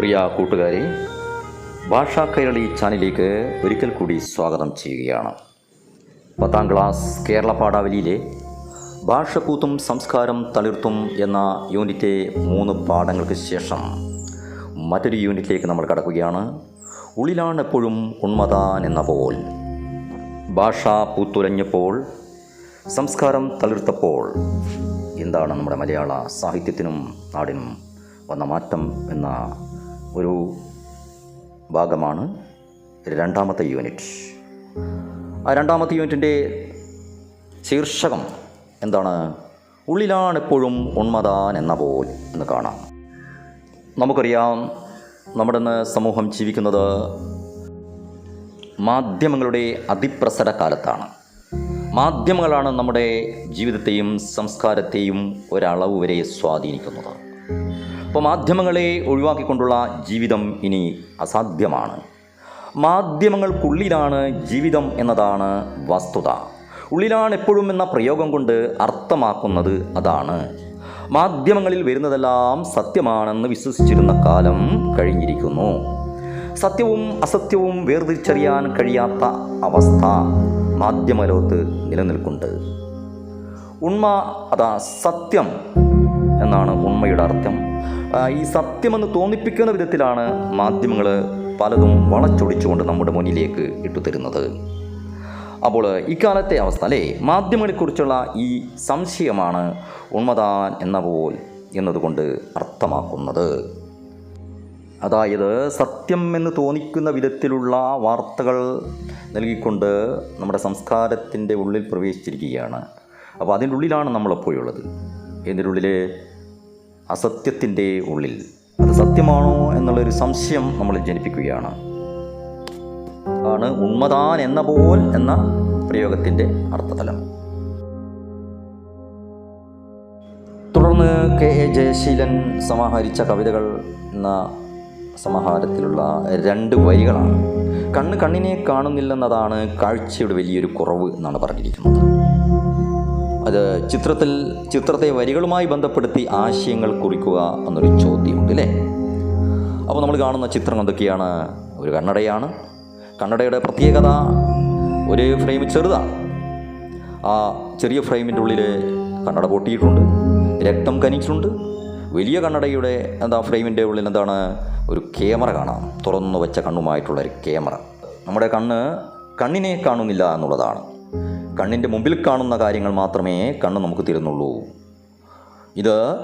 പ്രിയ കൂട്ടുകാരെ ഭാഷാ കൈരളി ചാനലിലേക്ക് ഒരിക്കൽ കൂടി സ്വാഗതം ചെയ്യുകയാണ്. പത്താം ക്ലാസ് കേരള പാഠാവലിയിലെ ഭാഷക്കൂത്തും സംസ്കാരം തളിർത്തും എന്ന യൂണിറ്റിലെ മൂന്ന് പാഠങ്ങൾക്ക് ശേഷം മറ്റൊരു യൂണിറ്റിലേക്ക് നമ്മൾ കടക്കുകയാണ്. ഉള്ളിലാണ് എപ്പോഴും ഉണ്മതാൻ എന്ന പോൽ. ഭാഷ പൂത്തുലഞ്ഞപ്പോൾ സംസ്കാരം തളിർത്തപ്പോൾ എന്താണ് നമ്മുടെ മലയാള സാഹിത്യത്തിനും നാടിനും വന്ന മാറ്റം എന്ന ഒരു ഭാഗമാണ് രണ്ടാമത്തെ യൂണിറ്റ്. ആ രണ്ടാമത്തെ യൂണിറ്റിന്റെ ശീർഷകം എന്താണ്? ഉള്ളിലാണ് എപ്പോഴും ഉണ്മതാൻ എന്ന പോൽ എന്ന് കാണാം. നമുക്കറിയാം നമ്മുടെ ഇന്ന് സമൂഹം ജീവിക്കുന്നത് മാധ്യമങ്ങളുടെ അതിപ്രസര കാലത്താണ്. മാധ്യമങ്ങളാണ് നമ്മുടെ ജീവിതത്തെയും സംസ്കാരത്തെയും ഒരളവ് വരെ സ്വാധീനിക്കുന്നത്. അപ്പോൾ മാധ്യമങ്ങളെ ഒഴിവാക്കിക്കൊണ്ടുള്ള ജീവിതം ഇനി അസാധ്യമാണ്. മാധ്യമങ്ങൾക്കുള്ളിലാണ് ജീവിതം എന്നതാണ് വസ്തുത. ഉള്ളിലാണ് എപ്പോഴും എന്ന പ്രയോഗം കൊണ്ട് അർത്ഥമാക്കുന്നത് അതാണ്. മാധ്യമങ്ങളിൽ വരുന്നതെല്ലാം സത്യമാണെന്ന് വിശ്വസിച്ചിരുന്ന കാലം കഴിഞ്ഞിരിക്കുന്നു. സത്യവും അസത്യവും വേർതിരിച്ചറിയാൻ കഴിയാത്ത അവസ്ഥ മാധ്യമലോകത്ത് നിലനിൽക്കുന്നുണ്ട്. ഉണ്മ അതാ സത്യം എന്നാണ് ഉണ്മയുടെ അർത്ഥം. ഈ സത്യമെന്ന് തോന്നിപ്പിക്കുന്ന വിധത്തിലാണ് മാധ്യമങ്ങൾ പലതും വളച്ചൊടിച്ചുകൊണ്ട് നമ്മുടെ മുന്നിലേക്ക് ഇട്ടുതരുന്നത്. അപ്പോൾ ഇക്കാലത്തെ അവസ്ഥ അല്ലേ? മാധ്യമങ്ങളെക്കുറിച്ചുള്ള ഈ സംശയമാണ് ഉണ്മതാൻ എന്ന പോൽ എന്നതുകൊണ്ട് അർത്ഥമാക്കുന്നത്. അതായത് സത്യം എന്ന് തോന്നിക്കുന്ന വിധത്തിലുള്ള വാർത്തകൾ നൽകിക്കൊണ്ട് നമ്മുടെ സംസ്കാരത്തിന്റെ ഉള്ളിൽ പ്രവേശിച്ചിരിക്കുകയാണ്. അപ്പോൾ അതിന്റെ ഉള്ളിലാണ് നമ്മളെപ്പോഴുള്ളത്. ഇതിന്റെ അസത്യത്തിന്റെ ഉള്ളിൽ. അത് സത്യമാണോ എന്നുള്ളൊരു സംശയം നമ്മൾ ജനിപ്പിക്കുകയാണ്. ആണ് ഉന്മതാൻ എന്ന പോൽ എന്ന പ്രയോഗത്തിന്റെ അർത്ഥതലം. തുടർന്ന് കെ. എ. ജയശീലൻ സമാഹരിച്ച കവിതകൾ എന്ന സമാഹാരത്തിലുള്ള രണ്ട് വരികളാണ്. കണ്ണ് കണ്ണിനെ കാണുന്നില്ലെന്നതാണ് കാഴ്ചയുടെ വലിയൊരു കുറവ് എന്നാണ് പറഞ്ഞിരിക്കുന്നത്. അത് ചിത്രത്തിൽ ചിത്രത്തെ വരികളുമായി ബന്ധപ്പെടുത്തി ആശയങ്ങൾ കുറിക്കുക എന്നൊരു ചോദ്യമുണ്ട് അല്ലേ അപ്പോൾ നമ്മൾ കാണുന്ന ചിത്രം എന്തൊക്കെയാണ്? ഒരു കണ്ണടയാണ്. കണ്ണടയുടെ പ്രത്യേകത ഒരു ഫ്രെയിം ചെറുതാണ്. ആ ചെറിയ ഫ്രെയിമിന്റെ ഉള്ളിൽ കണ്ണട പൊട്ടിയിട്ടുണ്ട്. രക്തം കനിച്ചിട്ടുണ്ട്. വലിയ കണ്ണടയുടെ എന്താ ഫ്രെയിമിന്റെ ഉള്ളിൽ എന്താണ്? ഒരു ക്യാമറ കാണാം. തുറന്നു വെച്ച കണ്ണുമായിട്ടുള്ള ഒരു ക്യാമറ. നമ്മുടെ കണ്ണ് കണ്ണിനെ കാണുന്നില്ല എന്നുള്ളതാണ്. കണ്ണിന്റെ മുമ്പിൽ കാണുന്ന കാര്യങ്ങൾ മാത്രമേ കണ്ണ് നമുക്ക് തരുന്നുള്ളൂ. ഇത്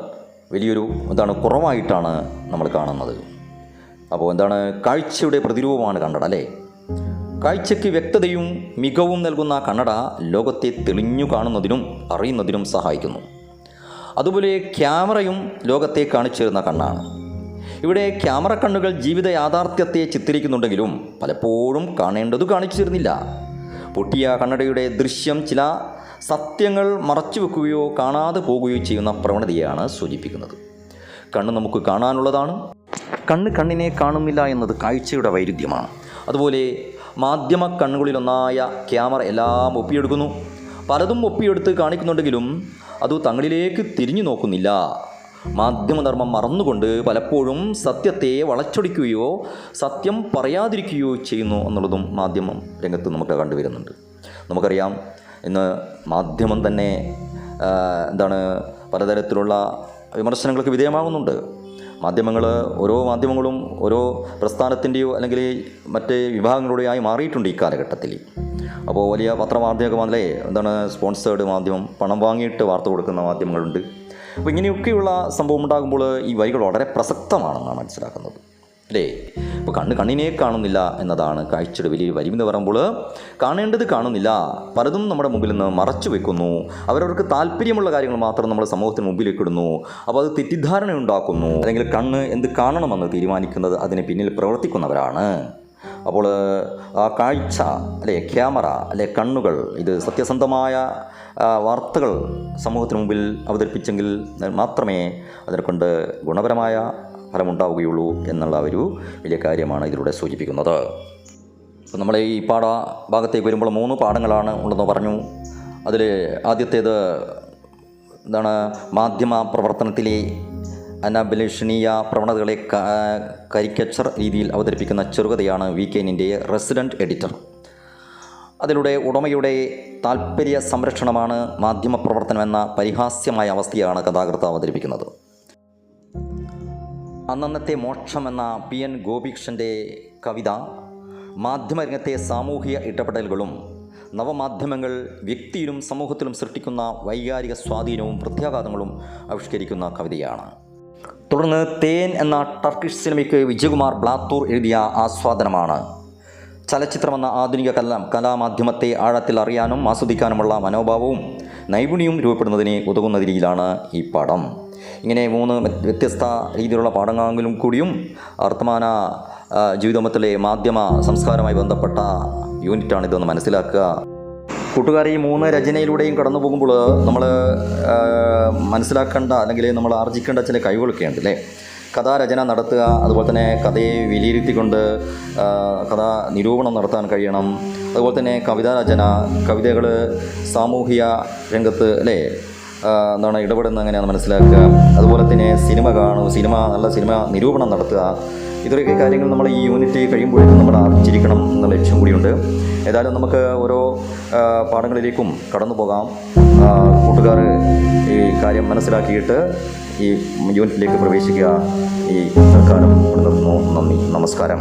വലിയൊരു എന്താണ് കുറവായിട്ടാണ് നമ്മൾ കാണുന്നത്. അപ്പോൾ എന്താണ് കാഴ്ചയുടെ പ്രതിരൂപമാണ് കണ്ണട അല്ലേ? കാഴ്ചയ്ക്ക് വ്യക്തതയും മികവും നൽകുന്ന കണ്ണട ലോകത്തെ തെളിഞ്ഞു കാണുന്നതിനും അറിയുന്നതിനും സഹായിക്കുന്നു. അതുപോലെ ക്യാമറയും ലോകത്തെ കാണിച്ചു തരുന്ന കണ്ണാണ്. ഇവിടെ ക്യാമറ കണ്ണുകൾ ജീവിത യാഥാർത്ഥ്യത്തെ ചിത്രീകരിക്കുന്നുണ്ടെങ്കിലും പലപ്പോഴും കാണേണ്ടത് കാണിച്ചു തരുന്നില്ല പൊട്ടിയ കണ്ണടയുടെ ദൃശ്യം ചില സത്യങ്ങൾ മറച്ചു വെക്കുകയോ കാണാതെ പോകുകയോ ചെയ്യുന്ന പ്രവണതയാണ് സൂചിപ്പിക്കുന്നത്. കണ്ണ് നമുക്ക് കാണാനുള്ളതാണ്. കണ്ണ് കണ്ണിനെ കാണുന്നില്ല എന്നത് കാഴ്ചയുടെ വൈരുദ്ധ്യമാണ്. അതുപോലെ മാധ്യമ കണ്ണുകളിലൊന്നായ ക്യാമറ എല്ലാം ഒപ്പിയെടുക്കുന്നു. പലതും ഒപ്പിയെടുത്ത് കാണിക്കുന്നുണ്ടെങ്കിലും അത് തങ്ങളിലേക്ക് തിരിഞ്ഞു നോക്കുന്നില്ല. മാധ്യമധർമ്മം മറന്നുകൊണ്ട് പലപ്പോഴും സത്യത്തെ വളച്ചൊടിക്കുകയോ സത്യം പറയാതിരിക്കുകയോ ചെയ്യുന്നു എന്നുള്ളതും മാധ്യമം രംഗത്ത് നമുക്ക് കണ്ടുവരുന്നുണ്ട്. നമുക്കറിയാം ഇന്ന് മാധ്യമം തന്നെ എന്താണ് പലതരത്തിലുള്ള വിമർശനങ്ങൾക്ക് വിധേയമാകുന്നുണ്ട്. മാധ്യമങ്ങൾ ഓരോ മാധ്യമങ്ങളും ഓരോ പ്രസ്ഥാനത്തിന്റെയോ അല്ലെങ്കിൽ മറ്റ് വിഭാഗങ്ങളുടെയോ ആയി മാറിയിട്ടുണ്ട് ഈ കാലഘട്ടത്തിൽ. അപ്പോൾ വലിയ പത്രമാധ്യമമൊക്കെ എന്താണ് സ്പോൺസേഡ് മാധ്യമം? പണം വാങ്ങിയിട്ട് വാർത്ത കൊടുക്കുന്ന മാധ്യമങ്ങളുണ്ട്. അപ്പോൾ ഇങ്ങനെയൊക്കെയുള്ള സംഭവം ഉണ്ടാകുമ്പോൾ ഈ വരികൾ വളരെ പ്രസക്തമാണെന്നാണ് മനസ്സിലാക്കുന്നത്. അല്ലേ? അപ്പോൾ കണ്ണ് കണ്ണിനെ കാണുന്നില്ല എന്നതാണ് കാഴ്ചയുടെ വലിയ വരി എന്ന് പറയുമ്പോൾ കാണേണ്ടത് കാണുന്നില്ല. പലതും നമ്മുടെ മുമ്പിൽ നിന്ന് മറച്ചു വെക്കുന്നു. അവരവർക്ക് താല്പര്യമുള്ള കാര്യങ്ങൾ മാത്രം നമ്മുടെ സമൂഹത്തിന് മുമ്പിലേക്ക് ഇടുന്നു. അപ്പോൾ അത് തെറ്റിദ്ധാരണ ഉണ്ടാക്കുന്നു. അല്ലെങ്കിൽ കണ്ണ് എന്ത് കാണണമെന്ന് തീരുമാനിക്കുന്നത് അതിന് പിന്നിൽ പ്രവർത്തിക്കുന്നവരാണ്. അപ്പോൾ ആ കാഴ്ച അല്ലെ ക്യാമറ അല്ലെ കണ്ണുകൾ ഇത് സത്യസന്ധമായ വാർത്തകൾ സമൂഹത്തിന് മുമ്പിൽ അവതരിപ്പിച്ചെങ്കിൽ മാത്രമേ അതിനെ കൊണ്ട് ഗുണപരമായ ഫലമുണ്ടാവുകയുള്ളൂ എന്നുള്ള ഒരു വലിയ കാര്യമാണ് ഇതിലൂടെ സൂചിപ്പിക്കുന്നത്. അപ്പോൾ നമ്മൾ ഈ പാഠ ഭാഗത്തേക്ക് വരുമ്പോൾ മൂന്ന് പാഠങ്ങളാണ് ഉള്ളതെന്ന് പറഞ്ഞു. അതിൽ ആദ്യത്തേത് എന്താണ്? മാധ്യമ പ്രവർത്തനത്തിലെ അനഭിലഷണീയ പ്രവണതകളെ കരിക്കച്ചർ രീതിയിൽ അവതരിപ്പിക്കുന്ന ചെറുകഥയാണ് വി കെനിന്റെ റെസിഡന്റ് എഡിറ്റർ. അതിലൂടെ ഉടമയുടെ താൽപ്പര്യ സംരക്ഷണമാണ് മാധ്യമപ്രവർത്തനം എന്ന പരിഹാസ്യമായ അവസ്ഥയാണ് കഥാകൃത്ത് അവതരിപ്പിക്കുന്നത്. അന്നന്നത്തെ മോക്ഷം എന്ന പി എൻ ഗോപികൃഷ്ണന്റെ കവിത മാധ്യമരംഗത്തെ സാമൂഹിക ഇടപെടലുകളും നവമാധ്യമങ്ങൾ വ്യക്തിയിലും സമൂഹത്തിലും സൃഷ്ടിക്കുന്ന വൈകാരിക സ്വാധീനവും പ്രത്യാഘാതങ്ങളും ആവിഷ്കരിക്കുന്ന കവിതയാണ്. തുടർന്ന് തേൻ എന്ന ടർക്കിഷ് സിനിമയ്ക്ക് വിജയകുമാർ ബ്ലാത്തൂർ എഴുതിയ ആസ്വാദനമാണ് ചലച്ചിത്രമെന്ന ആധുനിക കലാം കലാമാധ്യമത്തെ ആഴത്തിൽ അറിയാനും ആസ്വദിക്കാനുമുള്ള മനോഭാവവും നൈപുണ്യവും രൂപപ്പെടുന്നതിന് ഉതകുന്ന രീതിയിലാണ് ഈ പടം. ഇങ്ങനെ മൂന്ന് വ്യത്യസ്ത രീതിയിലുള്ള പാഠങ്ങളെങ്കിലും കൂടിയും വർത്തമാന ജീവിതത്തിലെ മാധ്യമ സംസ്കാരവുമായി ബന്ധപ്പെട്ട യൂണിറ്റാണിതെന്ന് മനസ്സിലാക്കുക. കൂട്ടുകാരെ ഈ മൂന്ന് രചനയിലൂടെയും കടന്നു പോകുമ്പോൾ നമ്മൾ മനസ്സിലാക്കേണ്ട അല്ലെങ്കിൽ നമ്മൾ ആർജിക്കേണ്ട ചില കഴിവുകളൊക്കെ ഉണ്ട് അല്ലേ? കഥാരചന നടത്തുക അതുപോലെ തന്നെ കഥയെ വിലയിരുത്തിക്കൊണ്ട് കഥാ നിരൂപണം നടത്താൻ കഴിയണം. അതുപോലെ തന്നെ കവിതാ രചന കവിതകൾ സാമൂഹിക രംഗത്ത് അല്ലേ എന്താണ് ഇടപെടുന്നത് എങ്ങനെയാണ് മനസ്സിലാക്കുക. അതുപോലെ തന്നെ സിനിമ കാണും സിനിമ നല്ല സിനിമ നിരൂപണം നടത്തുക. ഇത്രയൊക്കെ കാര്യങ്ങൾ നമ്മൾ ഈ യൂണിറ്റ് കഴിയുമ്പോഴേക്കും നമ്മൾ ആർജിച്ചിരിക്കണം എന്നുള്ള ലക്ഷ്യം കൂടിയുണ്ട്. ഏതായാലും നമുക്ക് ഓരോ പാഠങ്ങളിലേക്കും കടന്നു പോകാം കൂട്ടുകാർ ഈ കാര്യം മനസ്സിലാക്കിയിട്ട് ഈ യൂണിറ്റിലേക്ക് പ്രവേശിക്കുക. ഈ തൽക്കാലം നന്ദി നമസ്കാരം.